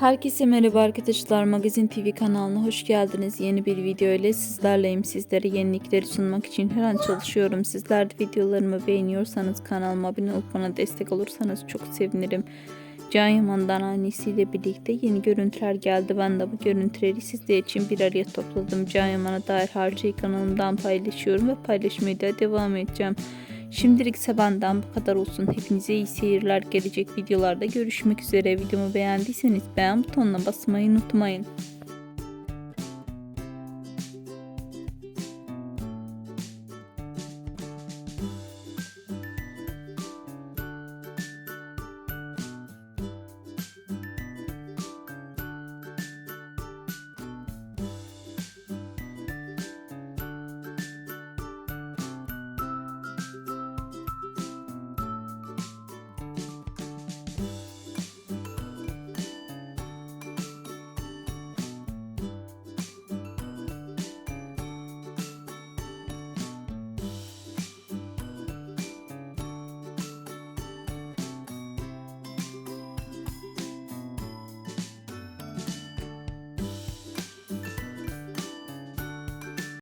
Herkese merhaba arkadaşlar. Magazin TV kanalına hoş geldiniz. Yeni bir video ile sizlerleyim. Sizlere yenilikleri sunmak için her an çalışıyorum. Sizler de videolarımı beğeniyorsanız kanalıma abone olup bana destek olursanız çok sevinirim. Can Yaman'dan annesiyle birlikte yeni görüntüler geldi. Ben de bu görüntüleri sizler için bir araya topladım. Can Yaman'a dair şeyi kanalımdan paylaşıyorum ve paylaşmaya da devam edeceğim. Şimdilik ise benden bu kadar olsun. Hepinize iyi seyirler. Gelecek videolarda görüşmek üzere. Videomu beğendiyseniz beğen butonuna basmayı unutmayın.